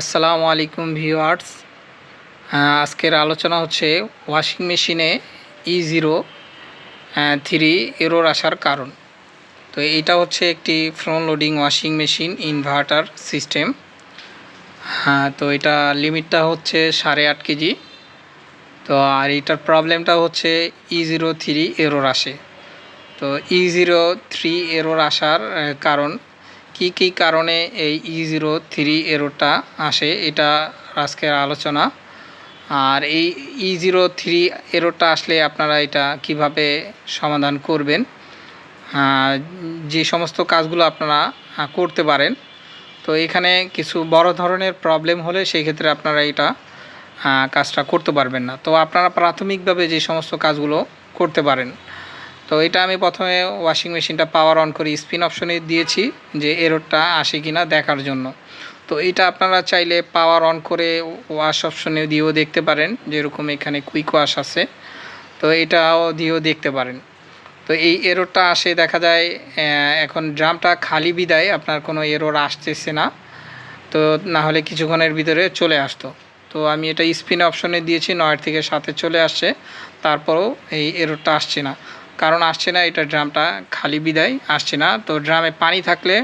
আসসালামু আলাইকুম ভিউয়ার্স। আজকের আলোচনা হচ্ছে ওয়াশিং মেশিনে ই জিরো থ্রি এরোর আসার কারণ। তো এইটা হচ্ছে একটি front loading washing machine inverter system হ্যাঁ তো এটা লিমিটটা হচ্ছে সাড়ে আট কেজি। তো আর এটার প্রবলেমটা হচ্ছে ই জিরো থ্রি এরোর আসে। তো ই জিরো থ্রি এরোর আসার কারণ কি কি কারণে এই ই জিরো থ্রি এরোটা আসে এটা আজকের আলোচনা? আর এই ই জিরো থ্রি এরোটা আসলে আপনারা এটা কীভাবে সমাধান করবেন? যে সমস্ত কাজগুলো আপনারা করতে পারেন। তো এখানে কিছু বড় ধরনের প্রবলেম হলে সেই ক্ষেত্রে আপনারা এটা কাজটা করতে পারবেন না। তো আপনারা প্রাথমিকভাবে যে সমস্ত কাজগুলো করতে পারেন তো এটা আমি প্রথমে ওয়াশিং মেশিনটা পাওয়ার অন করে স্পিন অপশনে দিয়েছি যে এরোরটা আসে কি না দেখার জন্য। তো এটা আপনারা চাইলে পাওয়ার অন করে ওয়াশ অপশনে দিয়েও দেখতে পারেন, যেরকম এখানে কুইক ওয়াশ আছে। তো এটাও দিয়েও দেখতে পারেন। তো এই এরোরটা আসে দেখা যায় এখন ড্রামটা খালি বিদায়, আপনার কোনো এরোর আসতেছে না। তো না হলে কিছুক্ষণের ভিতরে চলে আসতো। তো আমি এটা স্পিন অপশনে দিয়েছি, নয়ের থেকে সাথে চলে আসছে, তারপরেও এই এরোরটা আসছে না। কারণ আসছে না, এটা ড্রামটা খালি বিদায়, আসছে না। তো ড্রামে পানি থাকলে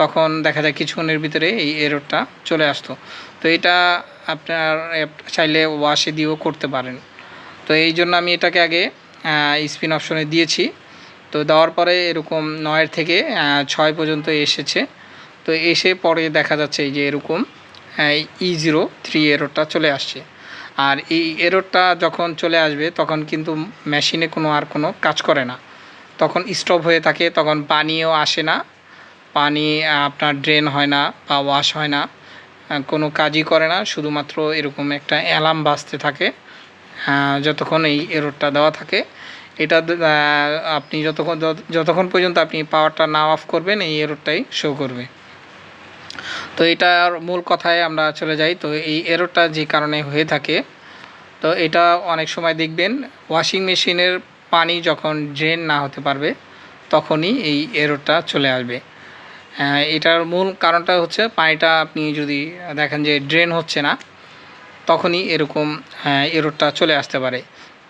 তখন দেখা যায় কিছুক্ষণের ভিতরে এই এরোরটা চলে আসতো। তো এটা আপনার চাইলে ওয়াশে দিয়েও করতে পারেন। তো এই জন্য আমি এটাকে আগে স্পিন অপশনে দিয়েছি। তো দেওয়ার পরে এরকম নয়ের থেকে ছয় পর্যন্ত এসেছে। তো এসে পরে দেখা যাচ্ছে যে এরকম ই জিরো থ্রি এরোরটা চলে আসছে। আর এই এরোরটা যখন চলে আসবে, তখন কিন্তু মেশিনে কোনো আর কোনো কাজ করে না। তখন স্টপ হয়ে থাকে, তখন পানিও আসে না। পানি আপনার ড্রেন হয় না বা ওয়াশ হয় না। কোনো কাজই করে না, শুধুমাত্র এরকম একটা অ্যালার্ম বাজতে থাকে। যতক্ষণ এই এরোরটা দেওয়া থাকে। এটা আপনি যতক্ষণ যতক্ষণ পর্যন্ত আপনি পাওয়ারটা না অফ করবেন, এই এরোরটাই শো করবে। তো এটার মূল কথায় আমরা চলে যাই। তো এই এরোরটা যে কারণে হয়ে থাকে তো এটা অনেক সময় দেখবেন ওয়াশিং মেশিনের পানি যখন ড্রেন না হতে পারবে, তখনই এই এরোরটা চলে আসবে। এটার মূল কারণটা হচ্ছে পানিটা আপনি যদি দেখেন যে ড্রেন হচ্ছে না, তখনই এরকম এরোরটা চলে আসতে পারে।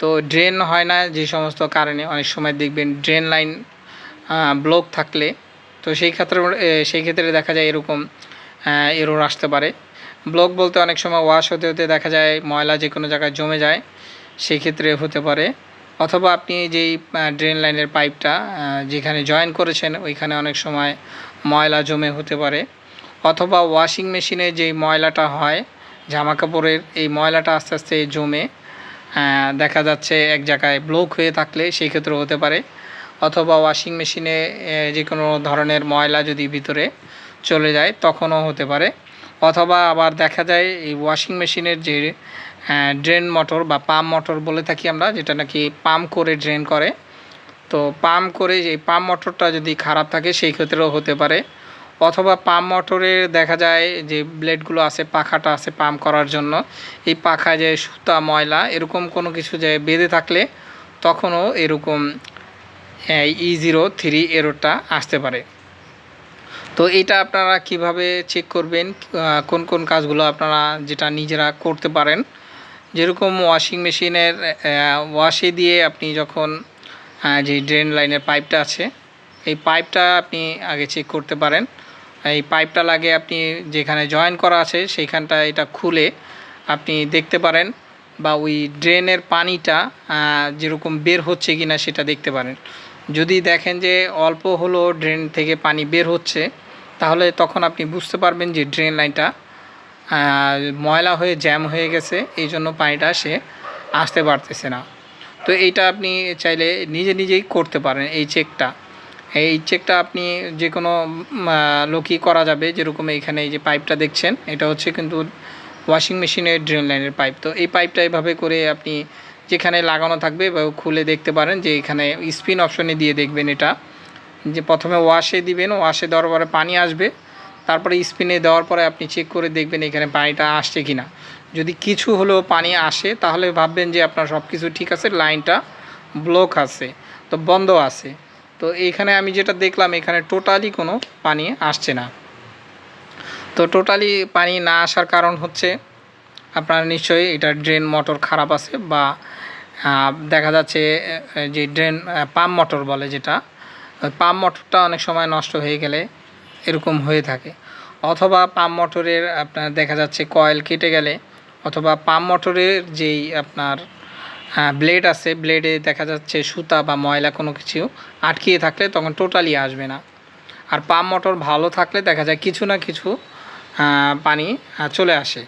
তো ড্রেন হয় না যে সমস্ত কারণে, অনেক সময় দেখবেন ড্রেন লাইন ব্লক থাকলে, তো সেই ক্ষেত্রে সেই ক্ষেত্রে দেখা যায় এরকম এরোর আসতে পারে। ব্লক বলতে অনেক সময় ওয়াশ হতে হতে দেখা যায় ময়লা যে কোনো জায়গায় জমে যায়, সেই ক্ষেত্রে হতে পারে। অথবা আপনি যেই ড্রেন লাইনের পাইপটা যেখানে জয়েন করেছেন, ওইখানে অনেক সময় ময়লা জমে হতে পারে। অথবা ওয়াশিং মেশিনে যেই ময়লাটা হয় জামা কাপড়ের এই ময়লাটা আস্তে আস্তে জমে দেখা যাচ্ছে এক জায়গায় ব্লক হয়ে থাকলে সেই ক্ষেত্রে হতে পারে। অথবা ওয়াশিং মেশিনে যে কোনো ধরনের ময়লা যদি ভিতরে চলে যায়, তখনও হতে পারে। অথবা আবার দেখা যায় এই ওয়াশিং মেশিনের যে ড্রেন মোটর বা পাম্প মোটর বলে থাকি আমরা, যেটা নাকি পাম্প করে ড্রেন করে। তো পাম্প করে এই পাম্প মোটরটা যদি খারাপ থাকে, সেই ক্ষেত্রেও হতে পারে। অথবা পাম্প মোটরে দেখা যায় যে ব্লেডগুলো আছে, পাখাটা আছে পাম্প করার জন্য, এই পাখা যে সুতা, ময়লা, এরকম কোনো কিছু যে বেঁধে থাকলে তখনও এরকম ই জিরো থ্রি এরোটা আসতে পারে। তো এটা আপনারা কীভাবে চেক করবেন? কোন কোন কাজগুলো আপনারা যেটা নিজেরা করতে পারেন? যেরকম ওয়াশিং মেশিনের ওয়াশে দিয়ে আপনি যখন যে ড্রেন লাইনের পাইপটা আছে, এই পাইপটা আপনি আগে চেক করতে পারেন। এই পাইপটা লাগে আপনি যেখানে জয়েন করা আছে, সেইখানটা এটা খুলে আপনি দেখতে পারেন বা ওই ড্রেনের পানিটা যেরকম বের হচ্ছে কি না সেটা দেখতে পারেন। যদি দেখেন যে অল্প হলো ড্রেন থেকে পানি বের হচ্ছে তাহলে তখন আপনি বুঝতে পারবেন যে ড্রেন লাইনটা ময়লা হয়ে জ্যাম হয়ে গেছে, এই জন্য পানিটা সে আসতে পারতেছে না। তো এইটা আপনি চাইলে নিজে নিজেই করতে পারেন এই চেকটা এই চেকটা আপনি যে কোনো লোকই করা যাবে, যেরকম এইখানে এই যে পাইপটা দেখছেন, এটা হচ্ছে কিন্তু ওয়াশিং মেশিনের ড্রেন লাইনের পাইপ তো এই পাইপটা এভাবে করে আপনি যেখানে লাগানো থাকবে খুলে দেখতে পারেন যে এখানে স্পিন অপশনে দিয়ে দেখবেন এটা। যে প্রথমে ওয়াশে দিবেন, ওয়াশে দেওয়ার পরে পানি আসবে। তারপরে স্পিনে দেওয়ার পরে আপনি চেক করে দেখবেন এখানে পানিটা আসছে কি না যদি কিছু হলেও পানি আসে, তাহলে ভাববেন যে আপনার সব কিছু ঠিক আছে, লাইনটা ব্লক আছে, তো বন্ধ আছে। তো এইখানে আমি যেটা দেখলাম, এখানে টোটালি কোনো পানি আসছে না। তো টোটালি পানি না আসার কারণ হচ্ছে, আপনার নিশ্চয়ই এটা ড্রেন মোটর খারাপ আছে বা দেখা যাচ্ছে যে ড্রেন পাম্প মোটর বলে যেটা পাম্প মোটরটা অনেক সময় নষ্ট হয়ে গেলে এরকম হয়ে থাকে। অথবা পাম্প মোটরের আপনার দেখা যাচ্ছে কয়েল কেটে গেলে অথবা পাম মোটরের যেই আপনার ব্লেড আছে, ব্লেডে দেখা যাচ্ছে সুতা বা ময়লা কোনো কিছু আটকিয়ে থাকলে তখন টোটালি আসবে না। আর পাম্প মোটর ভালো থাকলে দেখা যায় কিছু না কিছু পানি চলে আসে।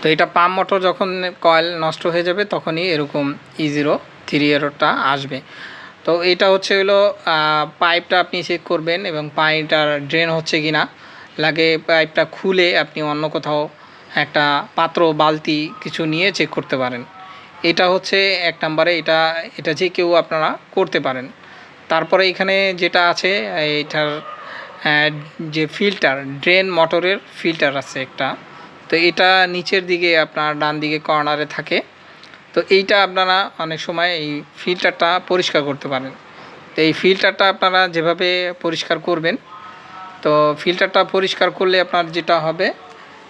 তো এটা পাম্প মোটর যখন কয়েল নষ্ট হয়ে যাবে তখনই এরকম ই জিরো থ্রি এরোটা আসবে। তো এটা হচ্ছে হলো পাইপটা আপনি চেক করবেন এবং পানিটার ড্রেন হচ্ছে কি না লাগে পাইপটা খুলে আপনি অন্য কোথাও একটা পাত্র, বালতি কিছু নিয়ে চেক করতে পারেন। এটা হচ্ছে এক নম্বরে, এটা এটা যে কেউ আপনারা করতে পারেন। তারপরে এখানে যেটা আছে, এটার যে ফিল্টার ড্রেন মোটরের ফিল্টার আছে একটা। তো এটা নিচের দিকে, আপনার ডান দিকে কর্নারে থাকে। তো এইটা আপনারা অনেক সময় এই ফিল্টারটা পরিষ্কার করতে পারেন। তো এই ফিল্টারটা আপনারা যেভাবে পরিষ্কার করবেন, তো ফিল্টারটা পরিষ্কার করলে আপনার যেটা হবে,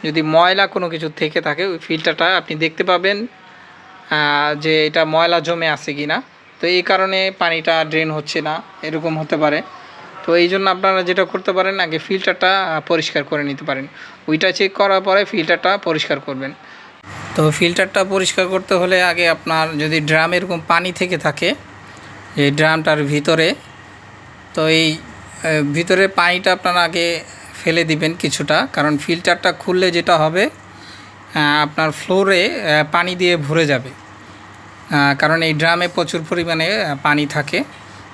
যদি ময়লা কোনো কিছু থেকে থাকে, ওই ফিল্টারটা আপনি দেখতে পাবেন যে এটা ময়লা জমে আছে কি না তো এই কারণে পানিটা ড্রেন হচ্ছে না, এরকম হতে পারে। তো এই জন্য আপনারা যেটা করতে পারেন, আগে ফিল্টারটা পরিষ্কার করে নিতে পারেন। ওইটা চেক করার পরে ফিল্টারটা পরিষ্কার করবেন। তো ফিল্টারটা পরিষ্কার করতে হলে আগে আপনার যদি ড্রাম এরকম পানি থেকে থাকে, এই ড্রামটার ভিতরে, তো এই ভিতরে পানিটা আপনারা আগে ফেলে দিবেন কিছুটা, কারণ ফিল্টারটা খুললে যেটা হবে আপনার ফ্লোরে পানি দিয়ে ভরে যাবে। কারণ এই ড্রামে প্রচুর পরিমাণে পানি থাকে।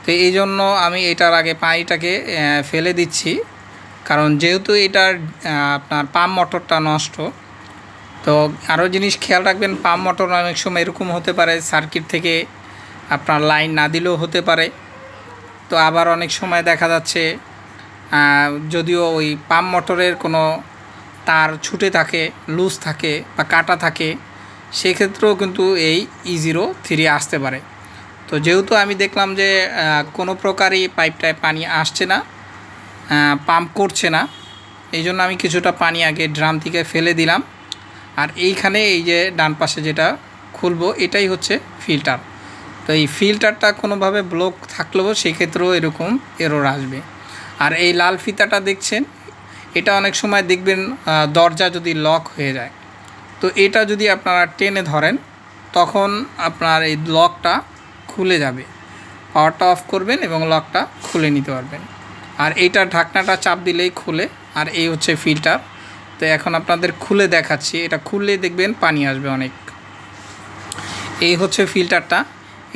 তো এই জন্য আমি এটার আগে পানিটাকে ফেলে দিচ্ছি, কারণ যেহেতু এটার আপনার পাম্প মোটরটা নষ্ট তো আরও জিনিস খেয়াল রাখবেন, পাম্প মোটর অনেক সময় এরকম হতে পারে, সার্কিট থেকে আপনার লাইন না দিলেও হতে পারে। তো আবার অনেক সময় দেখা যাচ্ছে যদিও ওই পাম্প মোটরের কোনো তার ছুটে থাকে, লুজ থাকে বা কাটা থাকে, সেক্ষেত্রেও কিন্তু এই ই জিরো থ্রি আসতে পারে। তো যেহেতু আমি দেখলাম যে কোনো প্রকারই পাইপটায় পানি আসছে না পাম্প করছে না, এই জন্য আমি কিছুটা পানি আগে ড্রাম থেকে ফেলে দিলাম। আর এইখানে এই যে ডান পাশে যেটা খুলবো, এটাই হচ্ছে ফিল্টার তো এই ফিল্টারটা কোনোভাবে ব্লক থাকলেও সেক্ষেত্রেও এরকম এরর আসবে। আর এই লাল ফিতাটা দেখছেন, এটা অনেক সময় দেখবেন দরজা যদি লক হয়ে যায়। তো এটা যদি আপনারা টেনে ধরেন, তখন আপনার এই লকটা খুলে যাবে। পাওয়ারটা অফ করবেন এবং লকটা খুলে নিতে পারবেন। আর এইটা ঢাকনাটা চাপ দিলেই খুলে, আর এই হচ্ছে ফিল্টার তো এখন আপনাদের খুলে দেখাচ্ছি। এটা খুললে দেখবেন পানি আসবে অনেক। এই হচ্ছে ফিল্টারটা।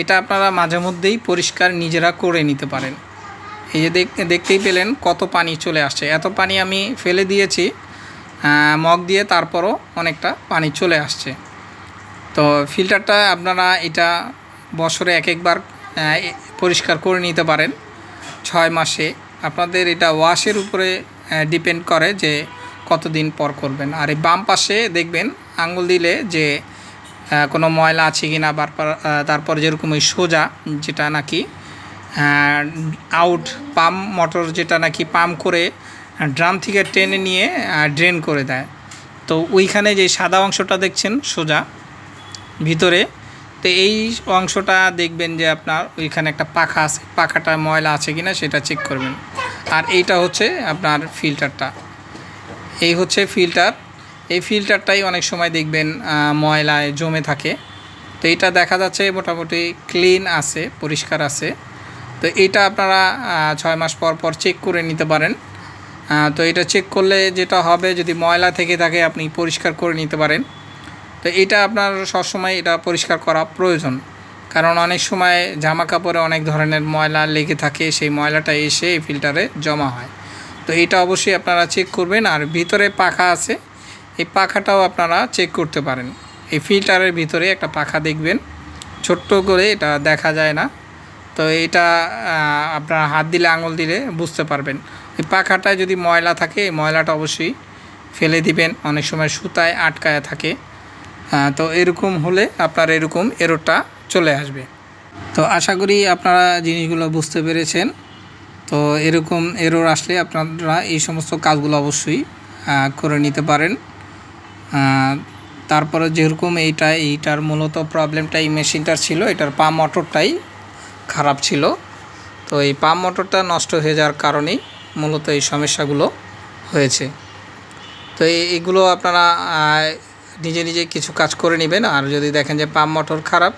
এটা আপনারা মাঝে মধ্যেই পরিষ্কার নিজেরা করে নিতে পারেন। এই যে দেখ দেখতেই পেলেন কত পানি চলে আসছে। এত পানি আমি ফেলে দিয়েছি মগ দিয়ে তারপরও অনেকটা পানি চলে আসছে। তো ফিল্টারটা আপনারা এটা বছরে এক একবার পরিষ্কার করে নিতে পারেন। ছয় মাসে। আপনাদের এটা ওয়াশের উপরে ডিপেন্ড করে যে কতদিন পর করবেন? আর এই বাম পাশে দেখবেন আঙ্গুল দিলে যে কোনো ময়লা আছে কি না তারপর তারপর যেরকম ওই সোজা যেটা নাকি আউট পাম্প মোটর যেটা নাকি পাম্প করে ড্রাম থেকে টেনে নিয়ে ড্রেন করে দেয়। তো ওইখানে যে সাদা অংশটা দেখছেন, সোজা ভিতরে, তো এই অংশটা দেখবেন যে আপনার ওইখানে একটা পাখা আছে পাখাটা ময়লা আছে কিনা সেটা চেক করবেন। আর এইটা হচ্ছে আপনার ফিল্টারটা এই হচ্ছে ফিল্টার এই ফিল্টারটাই অনেক সময় দেখবেন ময়লায় জমে থাকে। তো এটা দেখা যাচ্ছে মোটামুটি ক্লিন আছে, পরিষ্কার আছে। তো এটা আপনারা ছয় মাস পর পর চেক করে নিতে পারেন। তো এটা চেক করলে যেটা হবে, যদি ময়লা থেকে থাকে, আপনি পরিষ্কার করে নিতে পারেন। তো এটা আপনার সবসময় এটা পরিষ্কার করা প্রয়োজন। কারণ অনেক সময় জামা কাপড়ে অনেক ধরনের ময়লা লেগে থাকে, সেই ময়লাটা এসে এই ফিল্টারে জমা হয়। তো এটা অবশ্যই আপনারা চেক করবেন। আর ভিতরে পাখা আছে, এই পাখাটাও আপনারা চেক করতে পারেন। এই ফিল্টারের ভিতরে একটা পাখা দেখবেন। ছোট্ট করে এটা দেখা যায় না। তো এটা আপনার হাত দিলে, আঙুল দিলে বুঝতে পারবেন। এই পাখাটায় যদি ময়লা থাকে, এই ময়লাটা অবশ্যই ফেলে দিবেন। অনেক সময় সুতায় আটকায় থাকে। তো এরকম হলে আপনার এরকম এরোটা চলে আসবে। তো আশা করি আপনারা জিনিসগুলো বুঝতে পেরেছেন। তো এরকম এরর আসলে আপনারা এই সমস্ত কাজগুলো অবশ্যই করে নিতে পারেন। তারপরে যেরকম এইটা, এইটার মূলত প্রবলেমটা এই মেশিনটার ছিল, এটার পাম্প মোটরটাই খারাপ ছিল। তো এই পাম্প মোটরটা নষ্ট হয়ে যাওয়ার কারণেই মূলত এই সমস্যাগুলো হয়েছে। তো এই- এগুলো আপনারা নিজে নিজে কিছু কাজ করে নেবেন। আর যদি দেখেন যে পাম্প মোটর খারাপ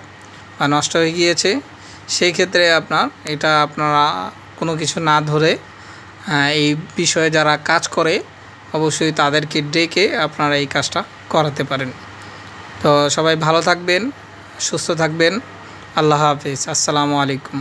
বা নষ্ট হয়ে গিয়েছে, সেই ক্ষেত্রে আপনার, এটা আপনারা কোনো কিছু না ধরে এই বিষয়ে যারা কাজ করে, অবশ্যই তাদেরকে ডেকে আপনারা এই কাজটা করাতে পারেন। তো সবাই ভালো থাকবেন, সুস্থ থাকবেন। আল্লাহ হাফিজ। আসসালামু আলাইকুম।